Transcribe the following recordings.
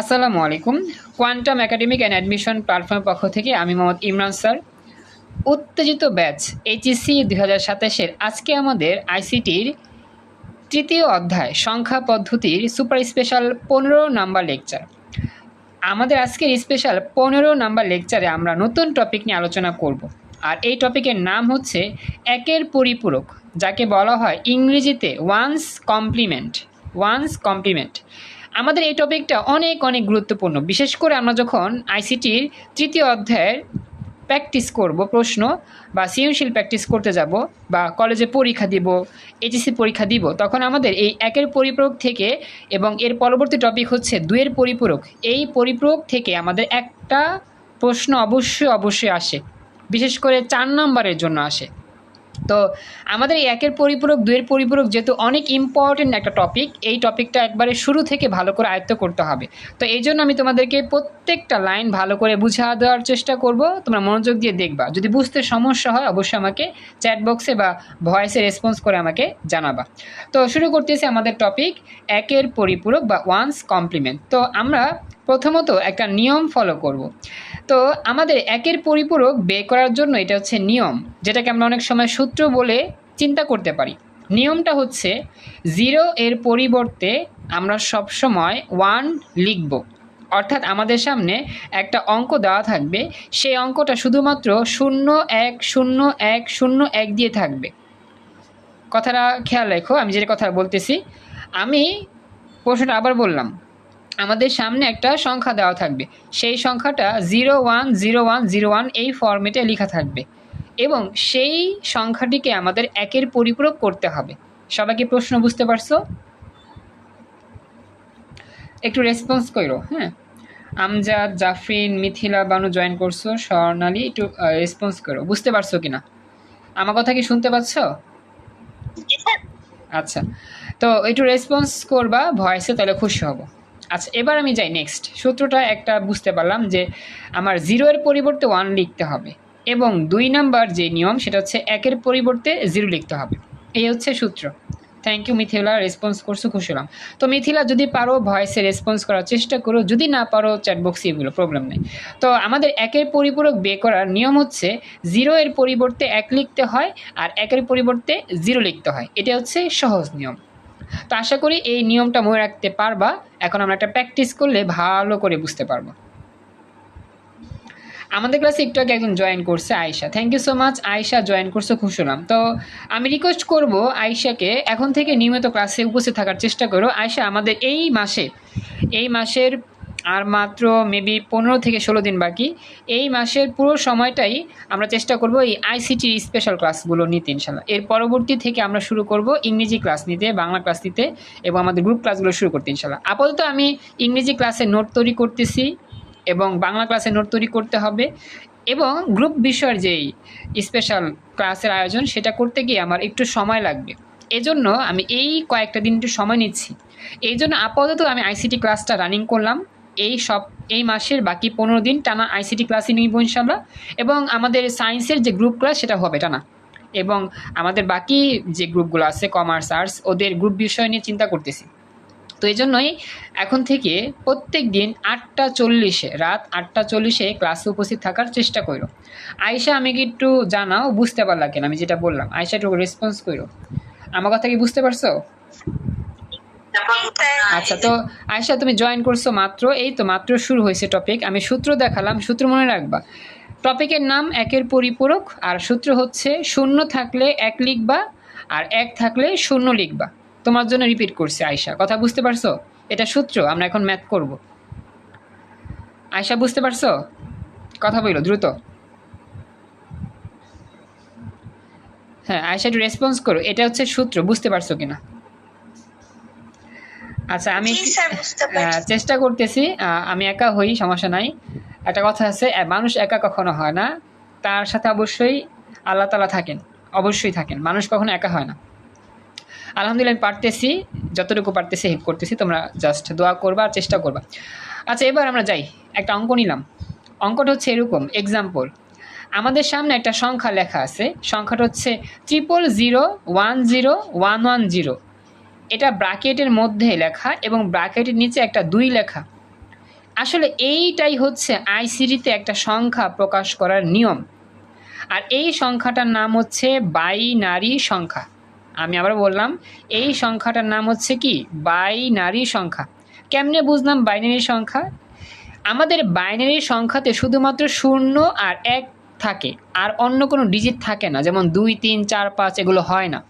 আসসালামু আলাইকুম। Quantum academic and admission প্ল্যাটফর্মের পক্ষ থেকে আমি মোহাম্মদ ইমরান স্যার। উত্তেজিত ব্যাচ এইচএসসি দুই হাজার সাতাশের আজকে আমাদের আইসিটির তৃতীয় অধ্যায়, সংখ্যা পদ্ধতির সুপার স্পেশাল পনেরো নাম্বার লেকচার। আমাদের আজকের স্পেশাল পনেরো নাম্বার লেকচারে আমরা নতুন টপিক নিয়ে আলোচনা করব। আর এই টপিকের নাম হচ্ছে একের পরিপূরক, যাকে বলা হয় ইংরেজিতে ওয়ান্স কমপ্লিমেন্ট ওয়ান্স কমপ্লিমেন্ট আমাদের এই টপিকটা অনেক অনেক গুরুত্বপূর্ণ। বিশেষ করে আমরা যখন আইসিটির তৃতীয় অধ্যায়ের প্র্যাকটিস করব, প্রশ্ন, বা সৃজনশীল প্র্যাকটিস করতে যাব, বা কলেজে পরীক্ষা দিব, এইচএসসি পরীক্ষা দিব, তখন আমাদের এই একের পরিপূরক থেকে এবং এর পরবর্তী টপিক হচ্ছে দুয়ের পরিপূরক। এই পরিপূরক থেকে আমাদের একটা প্রশ্ন অবশ্যই অবশ্যই আসে। বিশেষ করে চার নম্বরের জন্য আসে। তো আমাদের এই একের পরিপূরক দুয়ের পরিপূরক যেহেতু অনেক ইম্পর্টেন্ট একটা টপিক এই টপিকটা একবারে শুরু থেকে ভালো করে আয়ত্ত করতে হবে। তো এই জন্য আমি তোমাদেরকে প্রত্যেকটা লাইন ভালো করে বুঝা দেওয়ার চেষ্টা করব। তোমরা মনোযোগ দিয়ে দেখবা। যদি বুঝতে সমস্যা হয়, অবশ্যই আমাকে চ্যাট বক্সে বা ভয়েসে রেসপন্স করে আমাকে জানাবা। তো শুরু করতেছি আমাদের টপিক একের পরিপূরক বা ওয়ান্স কমপ্লিমেন্ট তো আমরা প্রথমত একটা নিয়ম ফলো করব। তো আমাদের একের পরিপূরক বের করার জন্য এটা হচ্ছে নিয়ম, যেটাকে আমরা অনেক সময় সূত্র বলে চিন্তা করতে পারি। নিয়মটা হচ্ছে জিরো এর পরিবর্তে আমরা সবসময় ওয়ান লিখব। অর্থাৎ আমাদের সামনে একটা অঙ্ক দেওয়া থাকবে, সেই অঙ্কটা শুধুমাত্র শূন্য এক শূন্য এক শূন্য এক দিয়ে থাকবে। কথাটা খেয়াল রেখো, আমি যেটা কথা বলতেছি, আমি প্রশ্নটা আবার বললাম। আমাদের সামনে একটা সংখ্যা দেওয়া থাকবে। সেই সংখ্যাটা zero one zero one zero one এই ফর্মেটে লেখা থাকবে। এবং সেই সংখ্যাটিকে আমাদের একের পরিপূরক করতে হবে। সবাইকে প্রশ্ন বুঝতে পারছ? একটু রেসপন্স করো হ্যাঁ? আমজাদ জাফরিন মিথিলা বানু জয়েন করছ স্বর্ণালী একটু রেসপন্স করো। বুঝতে পারছ কিনা? আমার কথা কি শুনতে পাচ্ছ? আচ্ছা। তো একটু রেসপন্স করবা ভয়েসে তাহলে খুশি হব। আচ্ছা এবার আমি যাই নেক্সট সূত্রটা একটা বুঝতে পারলাম যে আমার জিরোর পরিবর্তে ওয়ান লিখতে হবে এবং দুই নাম্বার যে নিয়ম, সেটা হচ্ছে একের পরিবর্তে জিরো লিখতে হবে। এই হচ্ছে সূত্র। Thank you Mithila. রেসপন্স করছ, খুশি হলাম। তো মিথিলা, যদি পারো ভয়েসে রেসপন্স করার চেষ্টা করো। যদি না পারো চ্যাটবক্সে এগুলো প্রবলেম নেই। তো আমাদের একের পরিপূরক বে করার নিয়ম হচ্ছে জিরো এর পরিবর্তে এক লিখতে হয় আর একের পরিবর্তে জিরো লিখতে হয়। এটা হচ্ছে সহজ নিয়ম। তো আশা করি এই নিয়মটা মনে রাখতে পারবা। এখন আমরা একটা প্র্যাকটিস করলে ভালো করে বুঝতে পারব। আমাদের ক্লাসে একটু আগে একজন জয়েন করছে Ayesha thank you so much Ayesha join করছে, খুব হলাম তো আমি রিকোয়েস্ট করব আয়সাকে এখন থেকে নিয়মিত ক্লাসে উপস্থিত থাকার চেষ্টা করো। আয়সা আমাদের এই মাসে, এই মাসের আর মাত্র মেবি পনেরো থেকে ষোলো দিন বাকি। এই মাসের পুরো সময়টাই আমরা চেষ্টা করব এই আইসিটি স্পেশাল ক্লাসগুলো নিতে, ইনশাল্লাহ। এর পরবর্তী থেকে আমরা শুরু করব ইংরেজি ক্লাস নিতে, বাংলা ক্লাস নিতে এবং আমাদের গ্রুপ ক্লাসগুলো শুরু করতে, ইনশাল্লাহ। আপাতত আমি ইংরেজি ক্লাসে নোট তৈরি করতেছি এবং বাংলা ক্লাসে নোট তৈরি করতে হবে এবং গ্রুপ বিষয়ের যেই স্পেশাল ক্লাসের আয়োজন, সেটা করতে গিয়ে আমার একটু সময় লাগবে। এজন্য আমি এই কয়েকটা দিন একটু সময় নিচ্ছি। এই জন্য আপাতত আমি আইসিটি ক্লাসটা রানিং করলাম। এই সব, এই মাসের বাকি পনেরো দিন টানা আইসিটি ক্লাসই নিব ইনশাল্লাহ এবং আমাদের সায়েন্সের যে গ্রুপ ক্লাস সেটা হবে টানা। এবং আমাদের বাকি যে গ্রুপগুলো আছে কমার্স আর্টস ওদের গ্রুপ বিষয় নিয়ে চিন্তা করতেছি। তো এই জন্যই এখন থেকে প্রত্যেক দিন আটটা চল্লিশে, রাত আটটা চল্লিশে ক্লাসে উপস্থিত থাকার চেষ্টা করো আয়সা আমি কি একটু জানাও? বুঝতে পারলা কেন? আমি যেটা বললাম আয়সা একটু রেসপন্স করো আমার কথা কি বুঝতে পারছ? আচ্ছা তো আয়সা তুমি জয়েন করছ মাত্র এই তো মাত্র শুরু হয়েছে টপিক আমি সূত্র দেখালাম সূত্র মনে রাখবা। টপিকের নাম একের পরিপূরক আর সূত্র হচ্ছে শূন্য থাকলে এক লিখবা আর এক থাকলে শূন্য লিখবা। তোমার জন্য রিপিট করছে আয়সা কথা বুঝতে পারছ? এটা সূত্র আমরা এখন ম্যাথ করব। আয়সা বুঝতে পারছ? কথা বলো দ্রুত। হ্যাঁ আয়সা একটু রেসপন্স করো। এটা হচ্ছে সূত্র বুঝতে পারছ কিনা? আচ্ছা আমি চেষ্টা করতেছি। আমি একা হই সমস্যা নাই। একটা কথা আছে মানুষ একা কখনো হয় না। তার সাথে অবশ্যই আল্লাহ তালা থাকেন অবশ্যই থাকেন। মানুষ কখনো একা হয় না। আলহামদুলিল্লাহ আমি পারতেছি যতটুকু পারতেছি হেল্প করতেছি। তোমরা জাস্ট দোয়া করবা আর চেষ্টা করবা। আচ্ছা এবার আমরা যাই। একটা অঙ্ক নিলাম। অঙ্কটা হচ্ছে এরকম এক্সাম্পল আমাদের সামনে একটা সংখ্যা লেখা আছে। সংখ্যাটা হচ্ছে triple zero one zero one one zero এটা ব্র্যাকেটের মধ্যে লেখা এবং ব্র্যাকেটের নিচে একটা দুই লেখা। আসলে এইটাই হচ্ছে আইসিডিতে একটা সংখ্যা প্রকাশ করার নিয়ম। আর এই সংখ্যাটার নাম হচ্ছে বাইনারি সংখ্যা। আমি আবার বললাম, এই সংখ্যাটার নাম হচ্ছে কি? বাইনারি সংখ্যা। কেমনে বুঝলাম বাইনারি সংখ্যা? আমাদের বাইনারি সংখ্যাতে শুধুমাত্র শূন্য আর এক থাকে, আর অন্য কোনো ডিজিট থাকে না। যেমন দুই, তিন, চার, পাঁচ, এগুলো হয় না।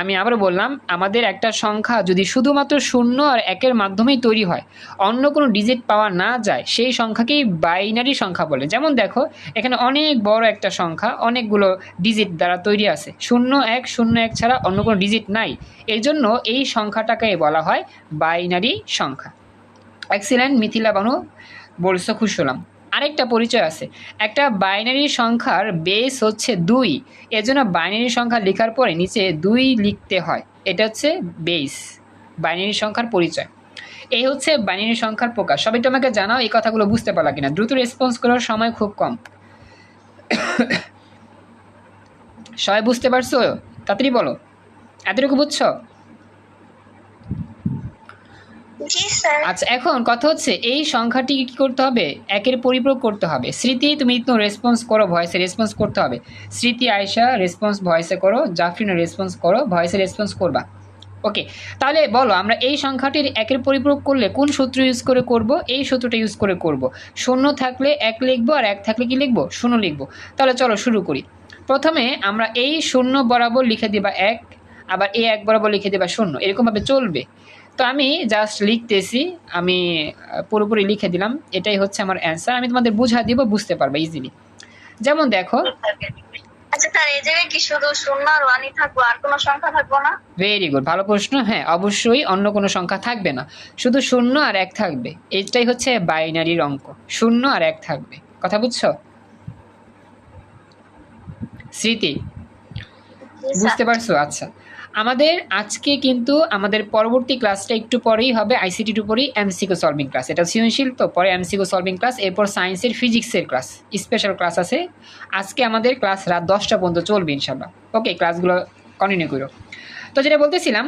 আমি আবার বললাম, আমাদের একটা সংখ্যা যদি শুধুমাত্র শূন্য আর একের মাধ্যমেই তৈরি হয়, অন্য কোনো ডিজিট পাওয়া না যায়, সেই সংখ্যাকেই বাইনারি সংখ্যা বলে। যেমন দেখো, এখানে অনেক বড় একটা সংখ্যা, অনেকগুলো ডিজিট দ্বারা তৈরি আছে। শূন্য এক শূন্য এক ছাড়া অন্য কোনো ডিজিট নাই। এই জন্য এই সংখ্যাটাকে বলা হয় বাইনারি সংখ্যা। এক্সিলেন্ট মিথিলা বানু, বলছো খুশ হলাম। আরেকটা পরিচয় আছে। একটা বাইনারি সংখ্যার বেস হচ্ছে দুই। এজন্য বাইনারি সংখ্যা লেখার পরে নিচে দুই লিখতে হয়। এটা হচ্ছে বেস বাইনারি সংখ্যার পরিচয়। এই হচ্ছে বাইনারি সংখ্যার প্রকাশ। সবাই তোমাকে জানাও এই কথাগুলো বুঝতে পারলা কিনা। দ্রুত রেসপন্স করার সময় খুব কম। সবাই বুঝতে পারছ? তাড়াতাড়ি বলো। এতটুকু বুঝছ? আচ্ছা এখন কথা হচ্ছে, এই সংখ্যাটি কি করতে হবে? একের পরিপ্রয়োগ করতে হবে। স্মৃতি, তুমি তো রেসপন্স করো ভয়েসে রেসপন্স করতে হবে। স্মৃতি আয়সা রেসপন্স ভয়েসে করো। জাফরিনও রেসপন্স করো ভয়েসে রেসপন্স করবা। ওকে তাহলে বলো, আমরা এই সংখ্যাটির একের পরিপ্রয়োগ করলে কোন সূত্র ইউজ করে করব? এই সূত্রটা ইউজ করে করব। শূন্য থাকলে এক লিখব আর এক থাকলে কি লিখব? শূন্য লিখব। তাহলে চলো শুরু করি। প্রথমে আমরা এই শূন্য বরাবর লিখে দিবা এক, আবার এই এক বরাবর লিখে দেবা শূন্য। এরকমভাবে চলবে। তো আমি জাস্ট লিখতেছি আমি পুরোপুরি লিখে দিলাম এটাই হচ্ছে আমার অ্যান্সার আমি তোমাদের বুঝা দিব বুঝতে পারবে ইজিলি যেমন দেখো। আচ্ছা স্যার এই জায়গায় কি শুধু শূন্য আর ওয়ানই থাকব আর কোনো সংখ্যা থাকব না? ভেরি গুড ভালো প্রশ্ন হ্যাঁ অবশ্যই অন্য কোনো সংখ্যা থাকবে না। শুধু শূন্য আর এক থাকবে এইটাই হচ্ছে বাইনারির অঙ্ক শূন্য আর এক থাকবে কথা বুঝছ? স্মৃতি বুঝতে পারছ? আচ্ছা আমাদের আজকে কিন্তু আমাদের পরবর্তী ক্লাসটা একটু পরেই হবে আইসিটির উপরেই এমসিকো সলভিং ক্লাস এটা সৃজনশীল, তো পরে এমসিকো সলভিং ক্লাস এরপর সায়েন্সের ফিজিক্সের ক্লাস স্পেশাল ক্লাস আছে। আজকে আমাদের ক্লাস রাত দশটা পর্যন্ত চলবে ইনশাল্লাহ ওকে ক্লাসগুলো কন্টিনিউ করো। তো যেটা বলতেছিলাম,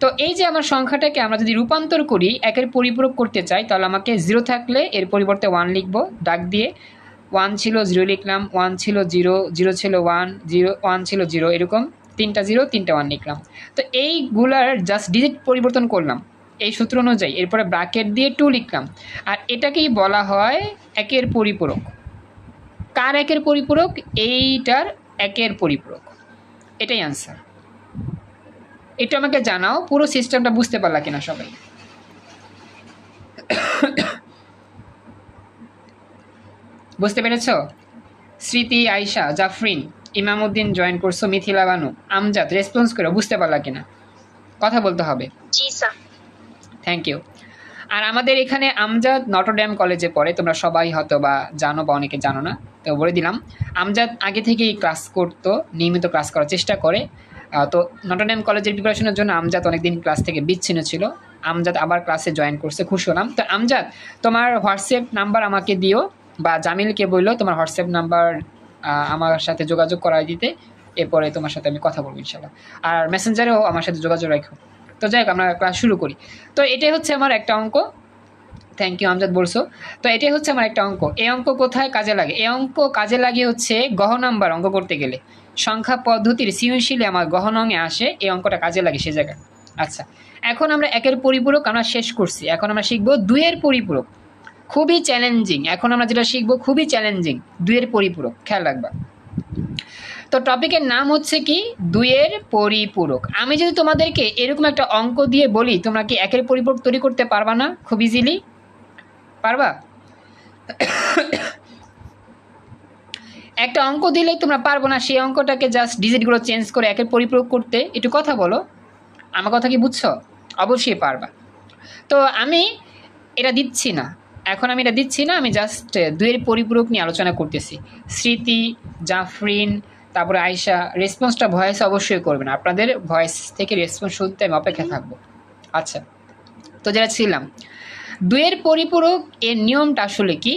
তো এই যে আমার সংখ্যাটাকে আমরা যদি রূপান্তর করি, একের পরিপূরক করতে চাই, তাহলে আমাকে জিরো থাকলে এর পরিবর্তে ওয়ান লিখব, ডাক দিয়ে ওয়ান ছিল জিরো লিখলাম ওয়ান ছিল জিরো জিরো ছিল ওয়ান জিরো ওয়ান ছিল জিরো এরকম। তিনটা জিরো তিনটা ওয়ান লিখলাম। তো এইগুলার জাস্ট ডিজিট পরিবর্তন করলাম। এই সূত্র অনুযায়ী, এরপরে ব্র্যাকেট দিয়ে টু লিখলাম। আর এটাকেই বলা হয় একের পরিপূরক। কার একের পরিপূরক? এইটার একের পরিপূরক। এটাই আনসার একটু আমাকে জানাও, পুরো সিস্টেমটা বুঝতে পারলা কিনা সবাই? বুঝতে পেরেছ? স্মৃতি, আয়শা, জাফরিন ইমামউদ্দিন জয়েন করছ মিথিলা বানু আমজাদ রেসপন্স করো বুঝতে পারলা কিনা? কথা বলতে হবে। জি স্যার। থ্যাংক ইউ আর আমাদের এখানে আমজাদ নটরড্যাম কলেজে পড়ে তোমরা সবাই হয়তো বা জানো বা অনেকে জানো না তো বলে দিলাম। আমজাদ আগে থেকেই ক্লাস করতো নিয়মিত ক্লাস করার চেষ্টা করে। তো নটরড্যাম কলেজের প্রিপারেশনের জন্য আমজাদ অনেকদিন ক্লাস থেকে বিচ্ছিন্ন ছিল। আমজাদ আবার ক্লাসে জয়েন করছে খুশি হলাম। তো আমজাদ তোমার হোয়াটসঅ্যাপ নাম্বার আমাকে দিও বা জামিলকে বলল তোমার হোয়াটসঅ্যাপ নাম্বার আমার সাথে যোগাযোগ করাই দিতে এরপরে তোমার সাথে আমি কথা বলব ইনশাল্লাহ আর মেসেঞ্জারেও আমার সাথে যোগাযোগ রাখো তো যাই হোক, আমরা ক্লাস শুরু করি। তো এটাই হচ্ছে আমার একটা অঙ্ক। থ্যাংক ইউ আমজাদ বলছো। তো এটাই হচ্ছে আমার একটা অঙ্ক। এই অঙ্ক কোথায় কাজে লাগে? এই অঙ্ক কাজে লাগে হচ্ছে গহ নাম্বার অঙ্ক করতে গেলে। সংখ্যা পদ্ধতির সৃজনশীলে আমার গহন অঙ্গে আসে, এই অঙ্কটা কাজে লাগে সে জায়গায়। আচ্ছা এখন আমরা একের পরিপূরক আমরা শেষ করছি। এখন আমরা শিখব দুইয়ের পরিপূরক। খুবই চ্যালেঞ্জিং এখন আমরা যেটা শিখব, খুবই চ্যালেঞ্জিং দুইয়ের পরিপূরক, খেয়াল রাখবা। তো টপিকের নাম হচ্ছে কি? দুইয়ের পরিপূরক। আমি যদি তোমাদেরকে এরকম একটা অঙ্ক দিয়ে বলি, তোমরা কি একের পরিপূরক তৈরি করতে পারবা না? খুব ইজিলি পারবা? একটা অঙ্ক দিলেই তোমরা পারব না, সেই অঙ্কটাকে জাস্ট ডিজিটগুলো চেঞ্জ করে একের পরিপূরক করতে। একটু কথা বলো। আমার কথা কি বুঝছ? অবশ্যই পারবা। তো আমি এটা দিচ্ছি না। এখন আমি এটা দিচ্ছি না, আমি জাস্ট দুয়ের পরিপূরক নিয়ে আলোচনা করতেছি। স্মৃতি, জাফরিন, তারপরে আয়শা রেসপন্সটা ভয়েস অবশ্যই করবেন। আপনাদের ভয়েস থেকে রেসপন্স শুনতে আমি অপেক্ষা থাকব। আচ্ছা তো যেটা ছিলাম দুয়ের পরিপূরক এর নিয়মটা আসলে কি?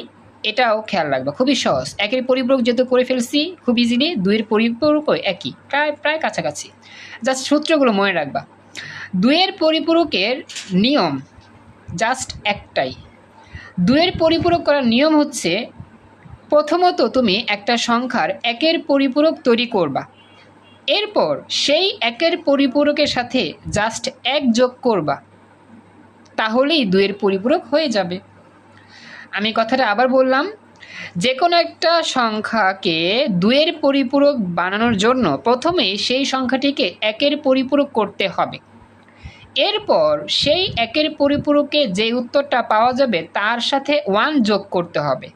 এটাও খেয়াল রাখবা, খুবই সহজ। একের পরিপূরক যেহেতু করে ফেলছি, খুব ইজিলি দুয়ের পরিপূরকও একই, প্রায় প্রায় কাছাকাছি। জাস্ট সূত্রগুলো মনে রাখবা। দুয়ের পরিপূরকের নিয়ম জাস্ট একটাই। দুয়ের পরিপূরক করার নিয়ম হচ্ছে, প্রথমত তুমি একটা সংখ্যার একের পরিপূরক তৈরি করবা। এরপর সেই একের পরিপূরকের সাথে জাস্ট এক যোগ করবা। তাহলেই দুয়ের পরিপূরক হয়ে যাবে। আমি কথাটা আবার বললাম যে কোনো একটা সংখ্যাকে দুয়ের পরিপূরক বানানোর জন্য প্রথমে সেই সংখ্যাটিকে একের পরিপূরক করতে হবে। এরপর সেই একের পরিপূরকে যে উত্তরটা পাওয়া যাবে তার সাথে ওয়ান যোগ করতে হবে।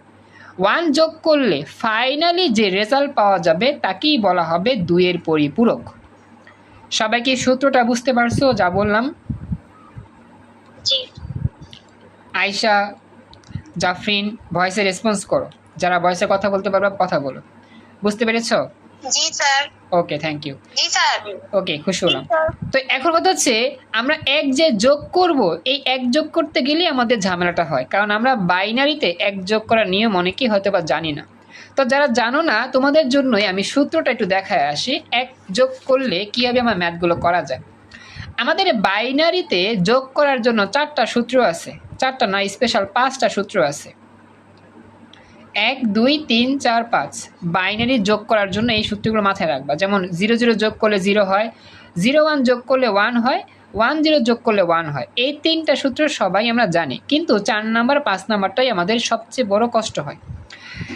ওয়ান যোগ করলে ফাইনালি যে রেজাল্ট পাওয়া যাবে তাকেই বলা হবে দুইয়ের পরিপূরক। সবাই কি সূত্রটা বুঝতে পারছ? যা বললাম। জি। আয়শা জাফরিন ভয়েসে রেসপন্স করো। যারা ভয়েসে কথা বলতে পারবে কথা বলো। বুঝতে পেরেছ? জি sir okay thank you okay খুশি হলাম। তো এখন কথা হচ্ছে আমরা এক যে যোগ করব এই এক যোগ করতে গেলে আমাদের ঝামেলাটা হয়। কারণ আমরা বাইনারিতে এক যোগ করার নিয়ম অনেকেই হয়তো বা জানি না। তো যারা জানো না তোমাদের জন্যই আমি সূত্রটা একটু দেখায় আসি। এক যোগ করলে কীভাবে আমার ম্যাথগুলো করা যায়? আমাদের বাইনারিতে যোগ করার জন্য চারটা সূত্র আছে। চারটা না স্পেশাল পাঁচটা সূত্র আছে। এক, দুই, তিন, চার, পাঁচ। বাইনারি যোগ করার জন্য এই সূত্রগুলো মাথায় রাখবা। যেমন জিরো জিরো যোগ করলে জিরো হয়, জিরো, ওয়ান যোগ করলে ওয়ান হয়, ওয়ান, জিরো যোগ করলে ওয়ান হয়। এই তিনটা সূত্র সবাই আমরা জানি, কিন্তু চার নাম্বার, পাঁচ নাম্বারটাই আমাদের সবচেয়ে বড় কষ্ট হয়।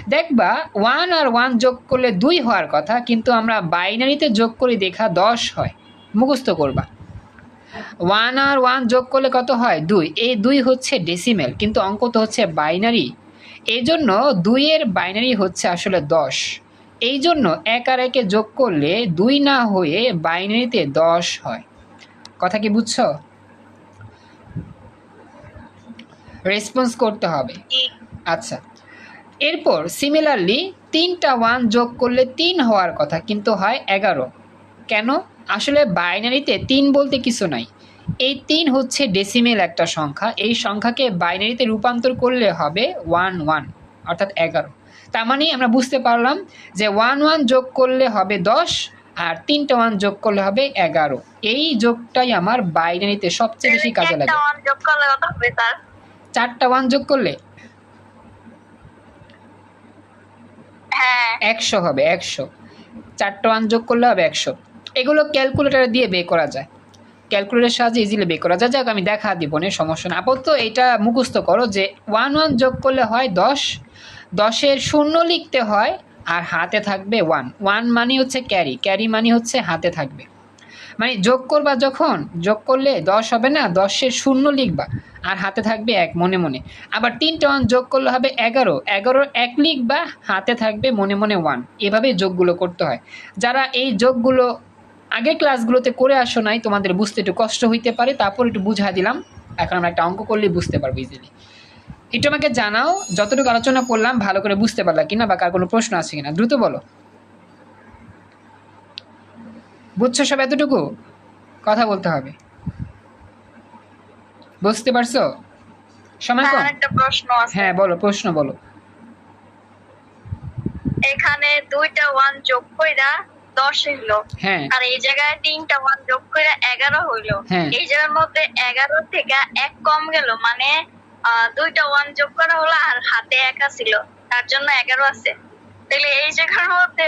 দেখবা, ওয়ান আর ওয়ান যোগ করলে দুই হওয়ার কথা, কিন্তু আমরা বাইনারিতে যোগ করে দেখা দশ হয়। মুখস্থ করবা। ওয়ান আর ওয়ান যোগ করলে কত হয়? দুই। এই দুই হচ্ছে ডেসিমেল কিন্তু অঙ্ক তো হচ্ছে বাইনারি। এই জন্য দুইয়ের বাইনারি হচ্ছে আসলে দশ। এই জন্য এক আর একে যোগ করলে দুই না হয়ে বাইনারিতে দশ হয়। কথা কি বুঝছ? রেসপন্স করতে হবে। আচ্ছা। এরপর সিমিলারলি তিনটা ওয়ান যোগ করলে তিন হওয়ার কথা কিন্তু হয় এগারো। কেন? আসলে বাইনারিতে তিন বলতে কিছু নাই। এই তিন হচ্ছে ডেসিমেল একটা সংখ্যা। এই সংখ্যাকে বাইনারিতে রূপান্তর করলে হবে ওয়ান ওয়ান অর্থাৎ এগারো। তার মানে আমরা বুঝতে পারলাম যে ওয়ান ওয়ান যোগ করলে হবে দশ আর তিনটা ওয়ান যোগ করলে হবে এগারো। এই যোগটাই আমার বাইনারিতে সবচেয়ে বেশি কাজে লাগে। চারটা ওয়ান যোগ করলে? হ্যাঁ। একশো হবে একশো। চারটা ওয়ান যোগ করলে হবে একশো। এগুলো ক্যালকুলেটার দিয়ে বের করা যায়। ক্যালকুলেটারের সাহায্যে ইজিলি বের করা যায়। যাক, আমি দেখা দিব না সমস্যা না আপাতত এটা মুখস্থ করো যে ওয়ান ওয়ান যোগ করলে হয় দশ, দশের শূন্য লিখতে হয় আর হাতে থাকবে ওয়ান ওয়ান মানে হচ্ছে ক্যারি ক্যারি মানে হচ্ছে হাতে থাকবে। মানে যোগ করবা যখন, যোগ করলে দশ হবে না, দশের শূন্য লিখবা আর হাতে থাকবে এক, মনে মনে। আবার তিনটা ওয়ান যোগ করলে হবে এগারো, এগারোর এক লিখবা, হাতে থাকবে মনে মনে ওয়ান এভাবে যোগগুলো করতে হয়। যারা এই যোগগুলো আগের ক্লাসগুলোতে করে আসো নাই তোমাদের বুঝতে একটু কষ্ট হইতে পারে তারপর একটু বুঝা দিলাম। এখন আমরা একটা অঙ্ক করলেই বুঝতে পারব ইজিলি একটু আমাকে জানাও যতটুকু আলোচনা করলাম ভালো করে বুঝতে পারলা কিনা বা কার কোনো প্রশ্ন আছে কিনা। দ্রুত বলো। বুঝছ সব এতটুকু? কথা বলতে হবে। বুঝতে পারছ? সময় একটা প্রশ্ন আছে। হ্যাঁ বলো প্রশ্ন বলো। এখানে দুইটা ওয়ান যোগ কইরা দশ হইল। হ্যাঁ। আর এই জায়গায় তিনটা ওয়ান যোগ করে এগারো হইল। হ্যাঁ। এই জায়গার মধ্যে এগারো থেকে এক কম গেল মানে দুইটা ওয়ান যোগ করা হলো আর হাতে একা ছিল তার জন্য এগারো আছে। তাহলে এই জায়গার মধ্যে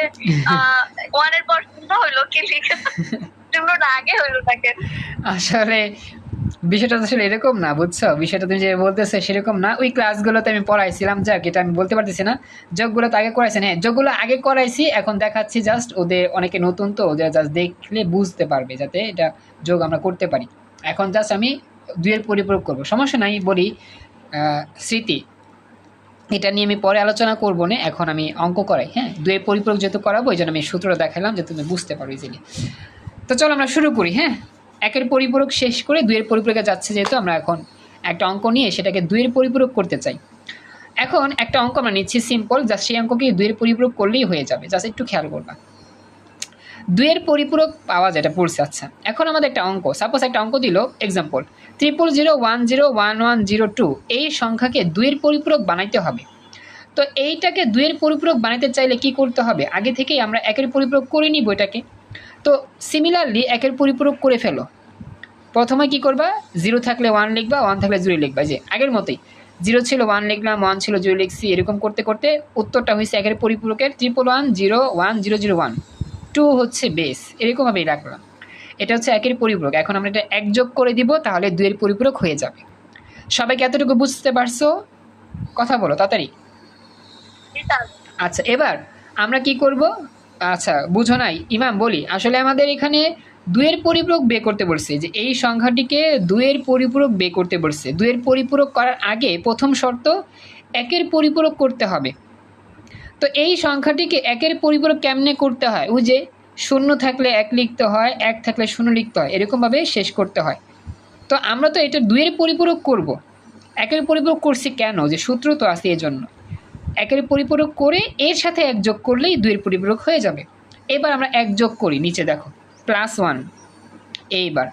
ওয়ানের পর শূন্য হইল কি লিখে? শূন্যটা আগে হইল তাকে। আসলে বিষয়টা আসলে এরকম না, বুঝছ? বিষয়টা তুমি যে বলতেছো সেরকম না। ওই ক্লাসগুলোতে আমি পড়াইছিলাম, যাক, এটা আমি বলতে পারতেছি না। যোগগুলো তো আগে করাইছেন হ্যাঁ যোগগুলো আগে করাইছি, এখন দেখাচ্ছি জাস্ট ওদের অনেকে নতুন তো, ওদের জাস্ট দেখলে বুঝতে পারবে যাতে এটা যোগ আমরা করতে পারি। এখন জাস্ট আমি দুয়ের পরিপূরক করব। সমস্যা নাই, বলি স্মৃতি। এটা নিয়ে আমি পরে আলোচনা করব না, এখন আমি অঙ্ক করাই হ্যাঁ? দুয়ের পরিপূরক যেহেতু করাবো, ওই জন্য আমি সূত্রটা দেখালাম যে তুমি বুঝতে পারো ইজিলি তো চলো আমরা শুরু করি হ্যাঁ? একের পরিপূরক শেষ করে দুইয়ের পরিপূরকে যাচ্ছে যেহেতু আমরা এখন একটা অঙ্ক নিয়ে সেটাকে দুইয়ের পরিপূরক করতে চাই। এখন একটা অঙ্ক আমরা নিচ্ছি সিম্পল যা সেই অঙ্ককে দুইয়ের পরিপূরক করলেই হয়ে যাবে। জাস্ট একটু খেয়াল করবা। দুইয়ের পরিপূরক পাওয়া যায়, এটা পড়ছে আচ্ছা। এখন আমাদের একটা অঙ্ক। সাপোজ একটা অঙ্ক দিল example triple zero one zero one one zero two এই সংখ্যাকে দুইয়ের পরিপূরক বানাইতে হবে। তো এইটাকে দুইয়ের পরিপূরক বানাইতে চাইলে কি করতে হবে? আগে থেকেই আমরা একের পরিপূরক করে নিব এটাকে। তো সিমিলারলি একের পরিপূরক করে ফেলো। প্রথমে কি করবা? জিরো থাকলে ওয়ান লিখবা ওয়ান থাকলে জিরো লিখবা। যে আগের মতোই। জিরো ছিল ওয়ান লিখলাম ওয়ান ছিল জিরো লিখছি এরকম করতে করতে উত্তরটা হয়েছে একের পরিপূরকের triple one zero one zero zero one two হচ্ছে বেস এরকমভাবেই রাখলাম। এটা হচ্ছে একের পরিপূরক। এখন আমরা এটা এক যোগ করে দিব তাহলে দুয়ের পরিপূরক হয়ে যাবে। সবাইকে এতটুকু বুঝতে পারছ? কথা বলো তাড়াতাড়ি। আচ্ছা এবার আমরা কি করব? আচ্ছা বুঝো নাই। ইমাম, বলি, আসলে আমাদের এখানে দুয়ের পরিপূরক বে করতে বলছে যে এই সংখ্যাটিকে দুয়ের পরিপূরক বে করতে বলছে। দুয়ের পরিপূরক করার আগে প্রথম শর্ত, একের পরিপূরক করতে হবে। তো এই সংখ্যাটিকে একের পরিপূরক কেমনে করতে হয়? ওই যে শূন্য থাকলে এক লিখতে হয়, এক থাকলে শূন্য লিখতে হয়, এরকমভাবে শেষ করতে হয়। তো আমরা তো এটা দুয়ের পরিপূরক করব। একের পরিপূরক করছি কেন? যে সূত্র তো আছে এই জন্য একের পরিপূরক করে এর সাথে এক যোগ করলেই দুইয়ের পরিপূরক হয়ে যাবে। এবার আমরা এক যোগ করি, নিচে দেখো প্লাস ওয়ান এইবার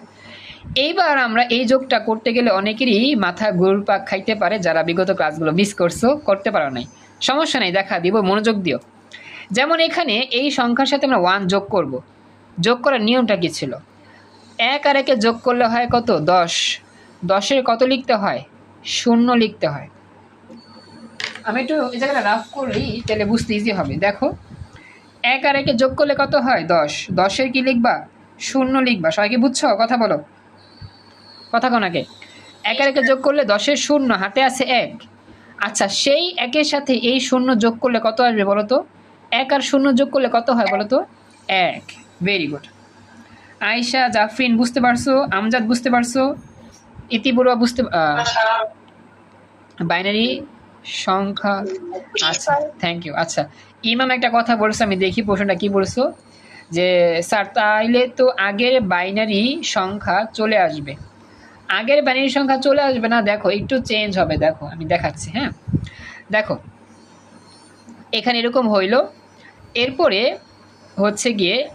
এইবার আমরা এই যোগটা করতে গেলে অনেকেরই মাথা ঘুরপাক খাইতে পারে, যারা বিগত ক্লাসগুলো মিস করছ, করতে পারো নাই। সমস্যা নেই, দেখা দিব, মনোযোগ দিও। যেমন এখানে এই সংখ্যার সাথে আমরা ওয়ান যোগ করব। যোগ করার নিয়মটা কী ছিল? এক আর একে যোগ করলে হয় কত? দশ। দশের কত লিখতে হয়? শূন্য লিখতে হয়। আমি একটু এই জায়গাটা রাফ করি তাহলে বুঝতে ইজি হবে। দেখো এক আর একে যোগ করলে কত হয়? দশ। দশের কি লিখবা? শূন্য লিখবা। সবাই কি বুঝছ? কথা বলো। কথা কোনাকে এক আর একে যোগ করলে দশের শূন্য হাতে আছে এক। আচ্ছা সেই একের সাথে এই শূন্য যোগ করলে কত আসবে বলো তো? এক আর শূন্য যোগ করলে কত হয় বলো তো? এক। ভেরি গুড আয়শা জাফরিন বুঝতে পারছ? আমজাদ বুঝতে পারছ? ইতিবুড়া বুঝতে বাইনারি সংখ্যা আচ্ছা থ্যাংক ইউ আচ্ছা। ইমাম একটা কথা বলছো, আমি দেখি প্রশ্নটা কি বলছো? যে, স্যার, তাইলে তো আগের বাইনারি সংখ্যা চলে আসবে। আগের বাইনারি সংখ্যা চলে আসবে না, দেখো, একটু চেঞ্জ হবে, দেখো, আমি দেখাচ্ছি হ্যাঁ? দেখো, এখানে এরকম হইল, এরপরে হচ্ছে গিয়ে,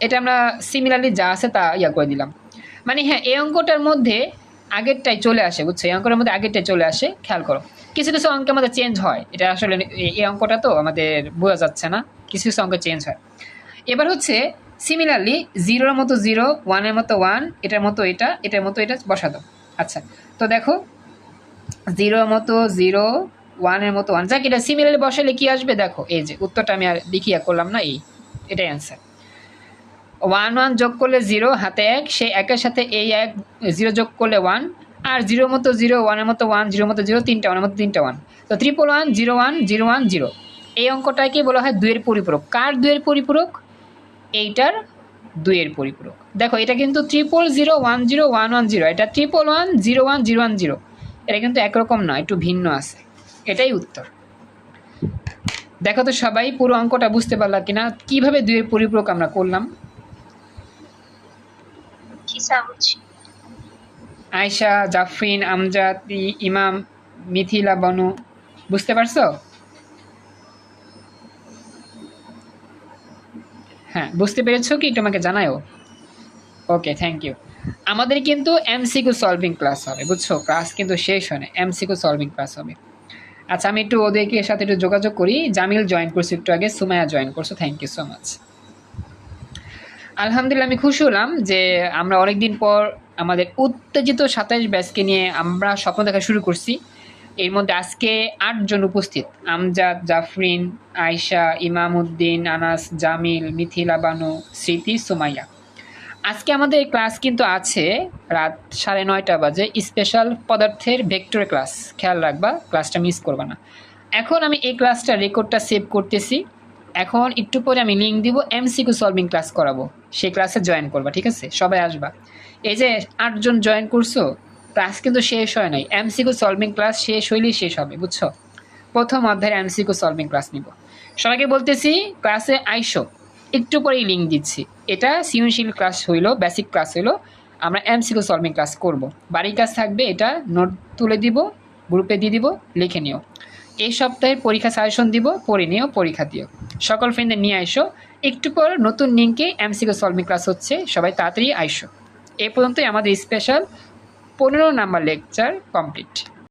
এটা আমরা সিমিলারলি যা আছে তা ইয়া করে দিলাম। মানে হ্যাঁ এই অঙ্কটার মধ্যে আগেরটাই চলে আসে, বুঝছ? এই অঙ্কটার মধ্যে আগেরটাই চলে আসে, খেয়াল করো। কিছু কিছু অঙ্কে আমাদের চেঞ্জ হয়। এটা আসলে এই অঙ্কটা তো আমাদের বোঝা যাচ্ছে না। কিছু কিছু অঙ্ক চেঞ্জ হয়। এবার হচ্ছে সিমিলারলি জিরোর মতো জিরো ওয়ানের মতো ওয়ান এটার মতো এটা, এটার মতো এটা বসা দাও আচ্ছা তো দেখো জিরোর মতো জিরো ওয়ানের মতো ওয়ান যাক এটা সিমিলারলি বসালে কি আসবে? দেখো, এই যে উত্তরটা আমি আর দেখিয়া করলাম না, এই, এটাই অ্যান্সার ওয়ান ওয়ান যোগ করলে জিরো হাতে এক সেই একের সাথে এই এক জিরো যোগ করলে ওয়ান আর জিরোর মতো জিরো, ওয়ানের মতো ওয়ান জিরোর মতো জিরো, তিনটা, ওয়ানের মতো তিনটা ওয়ান। তো triple one zero one zero one zero এই অঙ্কটাকে বলা হয়? দুইয়ের পরিপূরক। কার দুইয়ের পরিপূরক? এইটার দুইয়ের পরিপূরক। দেখো, এটা কিন্তু triple zero one zero one one zero এটা triple one zero one zero one zero এটা কিন্তু একরকম নয়, একটু ভিন্ন আছে। এটাই উত্তর। দেখো তো সবাই পুরো অঙ্কটা বুঝতে পারলা কিনা? কীভাবে দুইয়ের পরিপূরক আমরা করলাম? আয়শা, জাফরিন, আমজাদ, ইমাম, মিথিলা, বনু, বুঝতে পারছ? হ্যাঁ বুঝতে পেরেছ কি? তোমাকে জানায়ও। ওকে থ্যাংক ইউ আমাদের কিন্তু এমসিকিউ সলভিং ক্লাস হবে, বুঝছ? ক্লাস কিন্তু শেষ হয় না এমসিকিউ সলভিং ক্লাস হবে। আচ্ছা আমি একটু ওদেরকে এর সাথে একটু যোগাযোগ করি। জামিল জয়েন করছি একটু আগে সুমায়া জয়েন করছ থ্যাংক ইউ সো মাচ আলহামদুলিল্লাহ, আমি খুশি হলাম যে আমরা অনেকদিন পর আমাদের উত্তেজিত সাতাইশ ব্যাচকে নিয়ে আমরা স্বপ্ন দেখা শুরু করছি। এর মধ্যে আজকে আটজন উপস্থিত। আমজাদ, জাফরিন, আয়শা ইমাম উদ্দিন আনাস, জামিল, মিথিলা, বানু, স্মৃতি, সুমাইয়া। আজকে আমাদের ক্লাস কিন্তু আছে রাত সাড়ে নয়টা বাজে। স্পেশাল পদার্থের ভেক্টর ক্লাস। খেয়াল রাখবা, ক্লাসটা মিস করবা না। এখন আমি এই ক্লাসটা রেকর্ডটা সেভ করতেছি। এখন একটু পরে আমি লিঙ্ক দিব এমসিকিউ সলভিং ক্লাস করাবো। সেই ক্লাসে জয়েন করবা, ঠিক আছে? সবাই আসবা। এই যে আটজন জয়েন করছ ক্লাস কিন্তু শেষ হয় নাই। এমসিকিউ সলভিং ক্লাস শেষ হইলেই শেষ হবে, বুঝছ? প্রথম অধ্যায়ের এমসিকিউ সলভিং ক্লাস নিব। সবাইকে বলতেছি ক্লাসে আইসো। একটু পরেই লিঙ্ক দিচ্ছি। এটা সৃজনশীল ক্লাস হইল বেসিক ক্লাস হইল। আমরা এমসিকিউ সলভিং ক্লাস করব। বাড়ির কাজ থাকবে, এটা নোট তুলে দিব গ্রুপে দিয়ে দিব, লিখে নিও। এই সপ্তাহের পরীক্ষা সাজেশন দিব, পড়ে নিও, পরীক্ষা দিও। সকল ফ্রেন্ডদের নিয়ে আইসো। একটু পর নতুন লিঙ্কে এমসিকিউ সলভিং ক্লাস হচ্ছে। সবাই তাড়াতাড়ি আইসো। এ পর্যন্তই আমাদের স্পেশাল পনেরো নাম্বার লেকচার কমপ্লিট